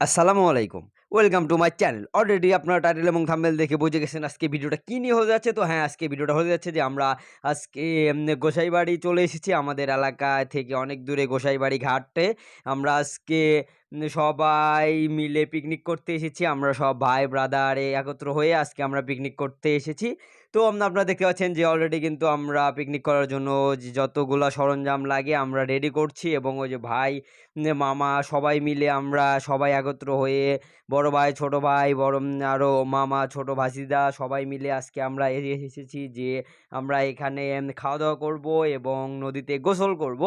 আসসালামু আলাইকুম। Welcome to my channel. Already আপনারা টাইটেল এবং থাম্বনেল দেখে বুঝে গেছেন আজকে ভিডিওটা কী নিয়ে হয়ে যাচ্ছে। তো হ্যাঁ, আজকে ভিডিওটা হয়ে যাচ্ছে যে আমরা আজকে গোসাইবাড়ি চলে এসেছি। আমাদের এলাকা থেকে অনেক দূরে গোসাইবাড়ি ঘাটে। আমরা আজকে সবাই মিলে পিকনিক করতে এসেছি। আমরা সব ভাই ব্রাদারে একত্র হয়ে আজকে আমরা পিকনিক করতে এসেছি। তো আপনারা দেখতে পাচ্ছেন যে অলরেডি কিন্তু আমরা পিকনিক করার জন্য যতগুলা সরঞ্জাম লাগে আমরা রেডি করছি এবং ওই যে ভাই, মামা সবাই মিলে আমরা সবাই একত্র হয়ে বড় ভাই, ছোট ভাই, বড় আরও মামা, ছোট ভাসিদা সবাই মিলে আজকে আমরা এসেছি যে আমরা এখানে খাওয়া-দাওয়া করব এবং নদীতে গোসল করব।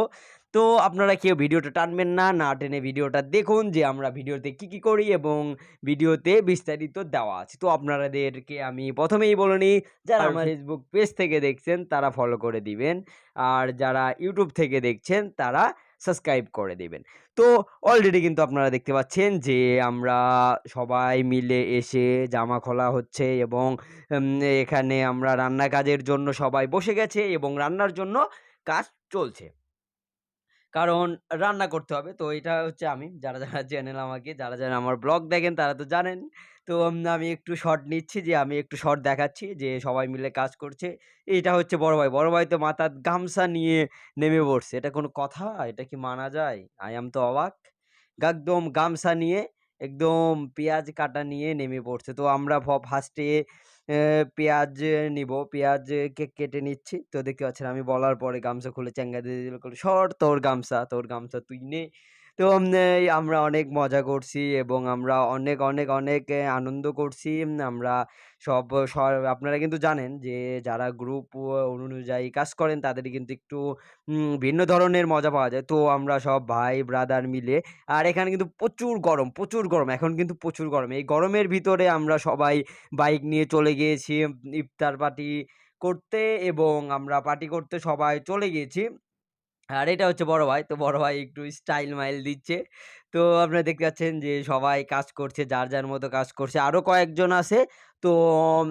তো আপনারা কেউ ভিডিওটা টানবেন না, না টেনে ভিডিওটা দেখুন যে আমরা ভিডিওতে কী, কী করি এবং ভিডিওতে বিস্তারিত দেওয়া আছে। তো আপনারাদেরকে আমি ১ম এই বলে নিই যারা আমার ফেসবুক পেজ থেকে দেখছেন তারা ফলো করে দিবেন। আর যারা ইউটিউব থেকে দেখছেন তারা সাবস্ক্রাইব করে দেবেন তো অলরেডি কিন্তু আপনারা দেখতে পাচ্ছেন যে আমরা সবাই মিলে এসে জামা খোলা হচ্ছে এবং এখানে আমরা রান্না কাজের জন্য সবাই বসে গেছে এবং রান্নার জন্য কাজ চলছে। কারণ রান্না করতে হবে। তো এটা হচ্ছে আমি। যারা, যারা চেনেন আমাকে, যারা, যারা আমার ব্লগ দেখেন তারা তো জানেন। তো আমি একটু শর্ট নিচ্ছি যে আমি একটু শর্ট দেখাচ্ছি যে সবাই মিলে কাজ করছে। এটা হচ্ছে বড় ভাই। বড় ভাই তো মাথার গামছা নিয়ে নেমে পড়ছে। এটা কোনো কথা? এটা কি মানা যায়? আই am তো অবাক। একদম গামছা নিয়ে একদম পেঁয়াজ কাটা নিয়ে নেমে পড়ছে। তো আমরা ফার্স্টে পেঁয়াজ নিব পেঁয়াজ কে কেটে নিচ্ছি। তো দেখতে পাচ্ছেন আমি বলার পরে গামছা খুলে চ্যাঙ্গা দিয়ে দিল। "সর তোর গামছা, তোর গামছা তুই নে।" তো এই আমরা অনেক মজা করছি এবং আমরা অনেক, অনেক, অনেক আনন্দ করছি। আমরা সব আপনারা কিন্তু জানেন যে যারা গ্রুপ অনুযায়ী কাজ করেন তাদের কিন্তু একটু ভিন্ন ধরনের মজা পাওয়া যায়। তো আমরা সব ভাই ব্রাদার মিলে আর এখানে কিন্তু প্রচুর গরম, প্রচুর গরম। এখন কিন্তু প্রচুর গরম। এই গরমের ভিতরে আমরা সবাই বাইক নিয়ে চলে গিয়েছি ইফতার পার্টি করতে এবং আমরা পার্টি করতে সবাই চলে গিয়েছি। আর এটা হচ্ছে বড় ভাই। তো বড় ভাই একটু স্টাইল মাইল দিচ্ছে। তো আপনারা দেখতে পাচ্ছেন যে সবাই কাজ করছে, যার, যার মতো কাজ করছে। আরও কয়েকজন আছে। তো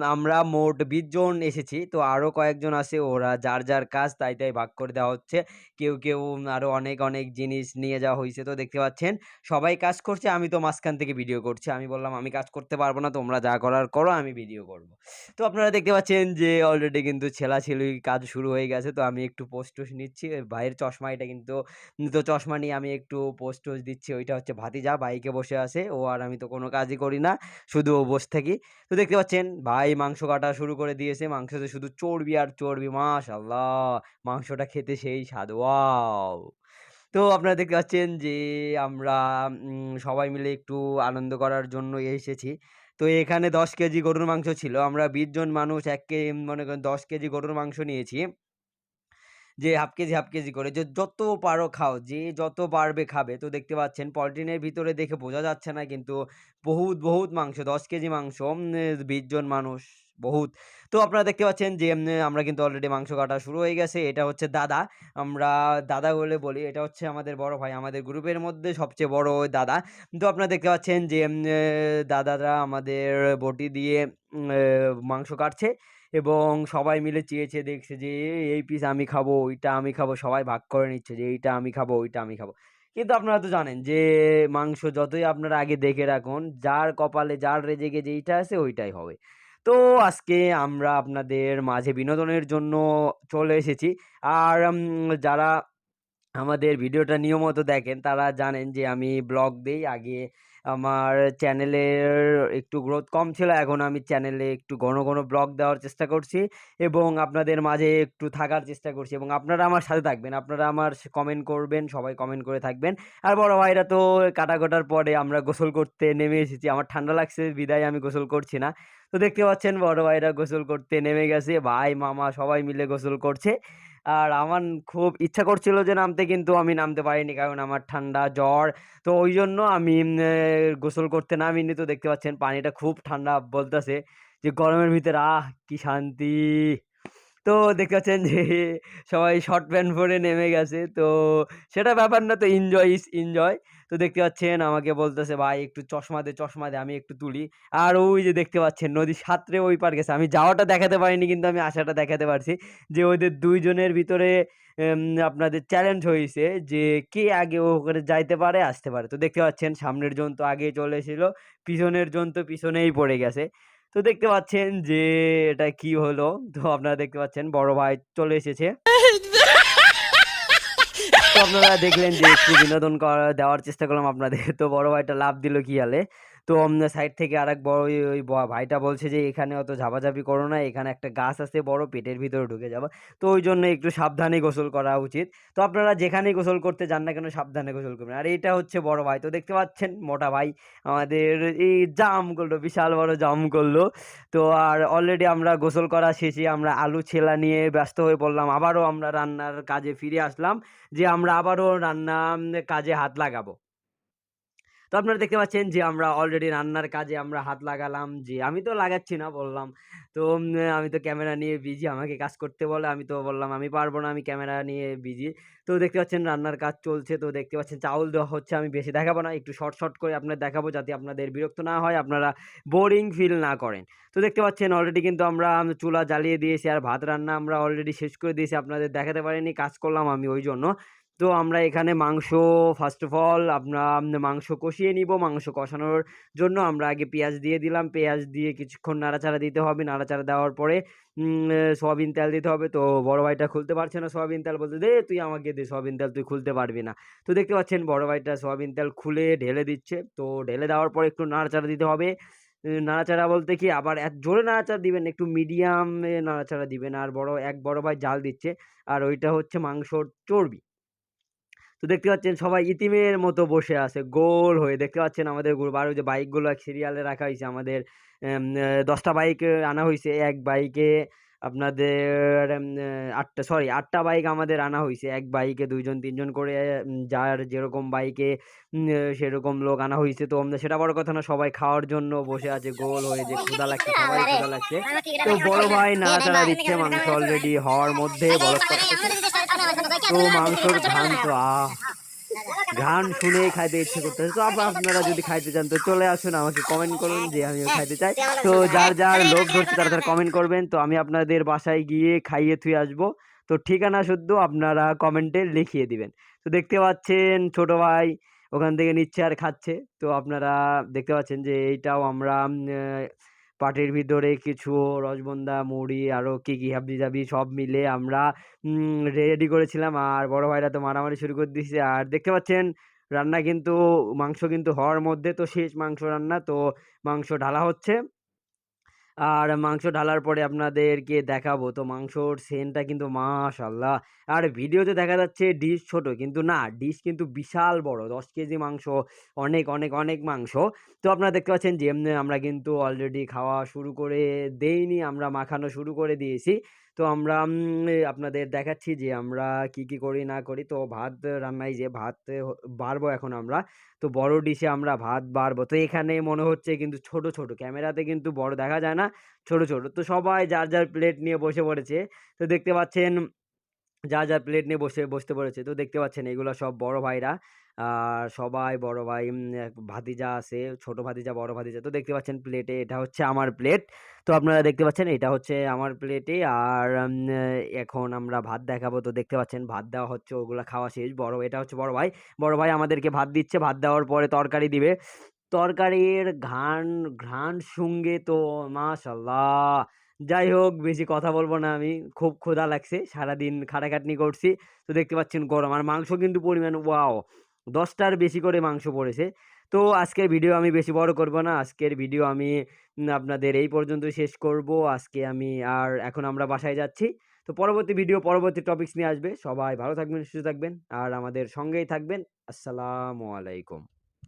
আমরা মোট ২০ জন এসেছি। তো আরও কয়েকজন আছে ওরা যার, যার কাজ তাই, তাই ভাগ করে দেওয়া হচ্ছে। কেউ, কেউ আরও অনেক, অনেক জিনিস নিয়ে যাওয়া হয়েছে তো দেখতে পাচ্ছেন সবাই কাজ করছে। আমি তো মাঝখান থেকে ভিডিও করছি। আমি বললাম, "আমি কাজ করতে পারব না। তোমরা যা করার করো, আমি ভিডিও করব।" তো আপনারা দেখতে পাচ্ছেন যে অলরেডি কিন্তু ছেলা ছেলাছেলির কাজ শুরু হয়ে গেছে। তো আমি একটু পোজ-টোজ নিচ্ছি। ভাইয়ের চশমা এটা কিন্তু তো চশমা নিয়ে আমি একটু পোজ-টোজ দিচ্ছি। ওইটা হচ্ছে ভাতিজা বাইকে বসে আছে। ও আর আমি তো কোনো কাজই করি না। শুধু ও বসে থাকি। তো দেখতে পাচ্ছেন ভাই, মাংস কাটা শুরু করে দিয়েছে। মাংসতে শুধু চর্বি আর চর্বি। মাশাআল্লাহ! মাংসটা খেতে সেই স্বাদ। ওয়াও! তো আপনারা দেখতে পাচ্ছেন যে আমরা সবাই মিলে একটু আনন্দ করার জন্য এসেছি। তো এখানে ১০ কেজি গরুর মাংস ছিল। আমরা ২০ জন মানুষ, এক কে, মনে করেন ১০ কেজি গরুর মাংস নিয়েছি। যে হাফ কেজি, হাফ কেজি করে যে যত পারো খাও। যে যত পারবে খাবে। তো দেখতে পাচ্ছেন পলিথিনের ভিতরে দেখে বোঝা যাচ্ছে না কিন্তু বহুত, বহুত মাংস ১০ কেজি মাংস ২০ জন মানুষ বহুত। তো আপনারা দেখতে পাচ্ছেন যে আমরা কিন্তু অলরেডি মাংস কাটা শুরু হয়ে গেছে। এটা হচ্ছে দাদা। আমরা দাদা বলে বলি। এটা হচ্ছে আমাদের বড় ভাই। আমাদের গ্রুপের মধ্যে সবচেয়ে বড় দাদা। তো আপনারা দেখতে পাচ্ছেন যে দাদারা আমাদের বটি দিয়ে মাংস কাটছে এবং সবাই মিলে চেয়ে, চেয়ে দেখছে যে এই পিস আমি খাব, ওইটা আমি খাব। সবাই ভাগ করে নিচ্ছে যে এইটা আমি খাব, ওইটা আমি খাব। কিন্তু আপনারা তো জানেন যে মাংস যতই আপনারা আগে দেখে রাখুন, যার কপালে যার রেজে রেজেকে যেইটা আছে ওইটাই হবে। তো আজকে আমরা আপনাদের মাঝে বিনোদনের জন্য চলে এসেছি। আর যারা আমাদের ভিডিওটা নিয়মিত দেখেন তারা জানেন যে আমি ব্লগ দেই। আগে আমার চ্যানেলের একটু গ্রোথ কম ছিল। এখন আমি চ্যানেলে একটু ঘন, ঘন ব্লগ দেওয়ার চেষ্টা করছি এবং আপনাদের মাঝে একটু থাকার চেষ্টা করছি এবং আপনারা আমার সাথে থাকবেন। আপনারা আমার কমেন্ট করবেন, সবাই কমেন্ট করে থাকবেন। আর বড় ভাইরা তো কাটা কাটার পরে আমরা গোসল করতে নেমে এসেছি। আমার ঠান্ডা লাগছে বিদায় আমি গোসল করছি না। তো দেখতে পাচ্ছেন বড় ভাইরা গোসল করতে নেমে গেছে। ভাই, মামা সবাই মিলে গোসল করছে। আর আমার খুব ইচ্ছা করছিল যে নামতে কিন্তু আমি নামতে পারিনি। কারণ আমার ঠান্ডা, জ্বর। তো ওই জন্য আমি গোসল করতে নামিনি। তো দেখতে পাচ্ছেন পানিটা খুব ঠান্ডা বলতেছে যে গরমের ভিতরে আহ! কি শান্তি! তো দেখতে পাচ্ছেন যে সবাই শর্ট প্যান্ট পরে নেমে গেছে। তো সেটা ব্যাপার না তো এনজয় ইস এনজয়। তো দেখতে পাচ্ছেন আমাকে বলতেছে, "ভাই একটু চশমা দে, চশমা দে।" আমি একটু তুলি। আর ওই যে দেখতে পাচ্ছেন নদী সাঁতরে ওই পার গেছে। আমি যাওয়াটা দেখাতে পারিনি কিন্তু আমি আসাটা দেখাতে পারছি। যে ওদের দুইজনের ভিতরে আপনাদের চ্যালেঞ্জ হয়েছে যে কে আগে ওখানে যাইতে পারে, আসতে পারে। তো দেখতে পাচ্ছেন সামনের জন তো আগেই চলে। পিছনের জন তো পিছনেই পড়ে গেছে। তো দেখতে পাচ্ছেন যে এটা কি হলো? তো আপনারা দেখতে পাচ্ছেন বড় ভাই চলে এসেছে। আপনারা দেখলেন যে একটু বিনোদন করা, দেওয়ার চেষ্টা করলাম আপনাদের। তো বড় ভাইটা লাভ দিল কি হালে। তো সাইড থেকে আরেক বড় ওই ওই ভাইটা বলছে যে, "এখানে অত ঝাপাঝাপি করো না। এখানে একটা গাছ আছে বড়, পেটের ভিতরে ঢুকে যাবা।" তো ওইজন্য একটু সাবধানে গোসল করা উচিত। তো আপনারা যেখানেই গোসল করতে যান না কেন সাবধানে গোসল করবেন। আর এটা হচ্ছে বড় ভাই। তো দেখতে পাচ্ছেন মোটা ভাই আমাদের এই জাম করল, বিশাল বড় জাম করল। তো আর অলরেডি আমরা গোসল করা শেষে আমরা আলু ছেলা নিয়ে ব্যস্ত হয়ে পড়লাম। আবারও আমরা রান্নার কাজে ফিরে আসলাম। যে আমরা আবারও রান্না কাজে হাত লাগাবো। তো আপনারা দেখতে পাচ্ছেন যে আমরা অলরেডি রান্নার কাজে আমরা হাত লাগালাম যে আমি তো লাগাচ্ছি না বললাম। তো আমি তো ক্যামেরা নিয়ে বিজি আমাকে কাজ করতে বলে আমি তো বললাম আমি পারব না আমি ক্যামেরা নিয়ে বিজি। তো দেখতে পাচ্ছেন রান্নার কাজ চলছে। তো দেখতে পাচ্ছেন চাউল দেওয়া হচ্ছে আমি বেশি দেখাবো না। একটু শর্ট, শর্ট করে আপনার দেখাবো যাতে আপনাদের বিরক্ত না হয়, আপনারা বোরিং ফিল না করেন। তো দেখতে পাচ্ছেন অলরেডি কিন্তু আমরা চুলা জ্বালিয়ে দিয়েছি আর ভাত রান্না আমরা অলরেডি শেষ করে দিয়েছি। আপনাদের দেখাতে পারিনি কাজ করলাম আমি ওইজন্য। তো আমরা এখানে মাংস ফার্স্ট অফ অল আমরা মাংস কষিয়ে নিবো। মাংস কষানোর জন্য আমরা আগে পেঁয়াজ দিয়ে দিলাম। পেঁয়াজ দিয়ে কিছুক্ষণ নাড়াচাড়া দিতে হবে। নাড়াচাড়া দেওয়ার পরে সয়াবিন তেল দিতে হবে। তো বড় ভাইটা খুলতে পারছে না সয়াবিন তেল বলতে "দে, তুই আমাকে দে সয়াবিন তেল, তুই খুলতে পারবি না।" তো দেখতে পাচ্ছেন বড় ভাইটা সয়াবিন তেল খুলে ঢেলে দিচ্ছে। তো ঢেলে দেওয়ার পরে একটু নাড়াচাড়া দিতে হবে। নাড়াচাড়া বলতে কি, আবার এত জোরে নাড়াচাড়া দিবেন, একটু মিডিয়াম নাড়াচাড়া দিবেন। আর বড়, এক বড় ভাই জাল দিচ্ছে। আর ওইটা হচ্ছে মাংসর চর্বি। তো দেখতে পাচ্ছেন সবাই ইতিমের মতো বসে আছে, গোল হয়ে। দেখতে পাচ্ছেন আমাদের আর ওই যে বাইকগুলো এক সিরিয়ালে রাখা হয়েছে আমাদের দশটা এ ১০ টা বাইক আনা হয়েছে, এক বাইকে আপনাদের আটটা এ ৮ টা সরি ৮ টা বাইক আমাদের আনা হয়েছে এক বাইকে ২ জন ৩ করে যার যেরকম বাইকে সেরকম লোক আনা হয়েছে তো সেটা বড় কথা না সবাই খাওয়ার জন্য বসে আছে গোল হয়ে যে ক্ষুধা লাগছে, সবারই ক্ষুধা লাগছে। তো বড় ভাই নাড়াচাড়া দিচ্ছে মাংস অলরেডি হওয়ার মধ্যে করতেছে। তো মাংসর ঘ্রাণ তো আহ! ঘ্রাণ শুনে খাইতে ইচ্ছে করতেছে। তো আপ আপনারা যদি খাইতে চান তো চলে আসুন আমাকে কমেন্ট করুন যে আমিও খাইতে চাই। তো যার, যার লোক ধরছে তারা, তারা কমেন্ট করবেন। তো আমি আপনাদের বাসায় গিয়ে খাইয়ে থুয়ে আসব। তো ঠিকানা শুদ্ধ আপনারা কমেন্টে লিখিয়ে দিবেন। তো দেখতে পাচ্ছেন ছোট ভাই ওখান থেকে নিচ্ছে আর খাচ্ছে। তো আপনারা দেখতে পাচ্ছেন যে এইটাও আমরা পাটির ভিতরে কিছু রসবন্দা, মুড়ি আরও কি, কি হাবজি জাবি সব মিলে আমরা রেডি করেছিলাম। আর বড় ভাইরা তো মারামারি শুরু করে দিয়েছে আর দেখতে পাচ্ছেন রান্না কিন্তু মাংস কিন্তু হওয়ার মধ্যে তো শেষ মাংস রান্না। তো মাংস ঢালা হচ্ছে। আর মাংস ঢালার পরে আপনাদেরকে দেখাবো। তো মাংসর সেন্টটা কিন্তু মাশাআল্লাহ! আর ভিডিওতে দেখা যাচ্ছে ডিশ ছোট কিন্তু না ডিশ কিন্তু বিশাল বড়। ১০ কেজি মাংস অনেক, অনেক, অনেক মাংস। তো আপনারা দেখতে পাচ্ছেন যে আমরা কিন্তু অলরেডি খাওয়া শুরু করে দেইনি। আমরা মাখানো শুরু করে দিয়েছি। তো আমরা আপনাদের দেখাচ্ছি যে আমরা কি, কি করি না করি। তো ভাত রান্নায় যে ভাত বাড়বো এখন আমরা। তো বড় ডিশে আমরা ভাত বাড়বো। তো এখানে মনে হচ্ছে কিন্তু ছোট, ছোট ক্যামেরাতে কিন্তু বড় দেখা যায় না। ছোট, ছোট। তো সবাই যার, যার প্লেট নিয়ে বসে পড়েছে। তো দেখতে পাচ্ছেন যার, যার প্লেট নিয়ে বসে বসতে পড়েছে। তো দেখতে পাচ্ছেন এগুলো সব বড় ভাইরা। আর সবাই বড় ভাই ভাতিজা আছে, ছোট ভাতিজা, বড় ভাতিজা। তো দেখতে পাচ্ছেন প্লেটে এটা হচ্ছে আমার প্লেট। তো আপনারা দেখতে পাচ্ছেন এটা হচ্ছে আমার প্লেটে। আর এখন আমরা ভাত দেখাবো। তো দেখতে পাচ্ছেন ভাত দেওয়া হচ্ছে ওগুলো খাওয়া শেষ। বড় এটা হচ্ছে বড় ভাই। বড় ভাই আমাদেরকে ভাত দিচ্ছে। ভাত দেওয়ার পরে তরকারি দিবে। তরকারির ঘ্রাণ ঘ্রাণ শুঙ্গে তো মাশাআল্লাহ! যাই হোক বেশি কথা বলব না আমি। খুব ক্ষুধা লাগছে। সারাদিন খাটাখাটনি করছি। তো দেখতে পাচ্ছেন গরম। আর মাংস কিন্তু পরিমাণ ওয়াও! দশটার বেশি করে মাংস পড়েছে। তো আজকের ভিডিও আমি বেশি বড় করব না। আজকের ভিডিও আমি আপনাদের এই পর্যন্ত শেষ করব। আজকে আমি আর এখন আমরা বাসায় যাচ্ছি। তো পরবর্তী ভিডিও পরবর্তী টপিকস নিয়ে আসবে। সবাই ভালো থাকবেন, সুস্থ থাকবেন। আর আমাদের সঙ্গেই থাকবেন। আসসালামু আলাইকুম।